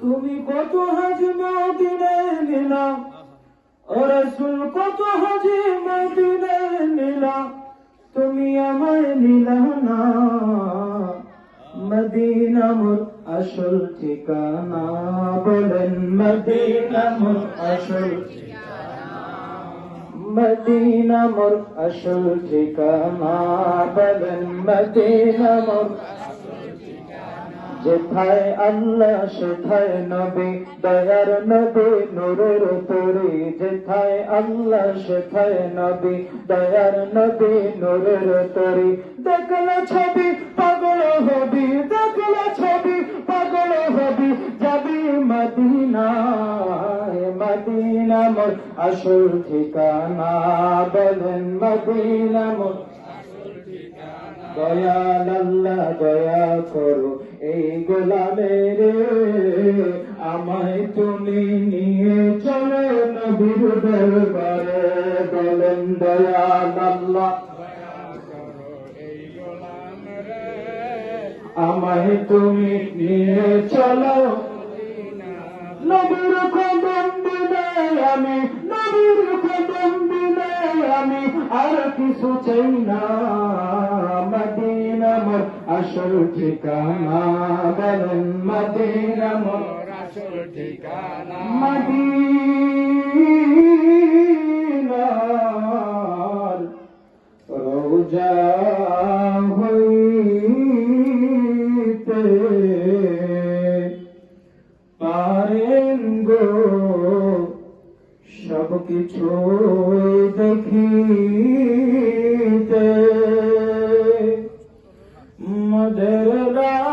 তুমি কত হাজি মদিনায় নিলাম? ও রসুল, কত হাজি মদিনায় নিলাম? তুমি আমায় নিলা না। মদিনা মোর আসল ঠিকানা বলেন, মদিনা আসল মদিনা মোর আসল ঠিকানা, বলেন মদিনা মোর যেথায় আল্লাহ, সেথায় নবী, দয়ার নবী, নূরের তরি। যেথায় আল্লাহ, সেথায় নবী, দয়ার নবী, নূরের তরি। দেখলে ছবি, পাগল হবি, দেখলে ছবি, পাগল হবি, যাবি মদিনায় মদিনা মোর আসল ঠিকানা বলেন মদিনা মোর দয়াল দয়া করো এই গোলামের। আমায় তুমি নিয়ে চলো নবীর দরবারে, বলেন দয়াল আমায় তুমি নিয়ে চলো আর কিছু চাই না। মদিনা মোর আসল ঠিকানা, বলেন মদিনা মোর মদিনার রোজা হইতে পারেন গো কিছু tere la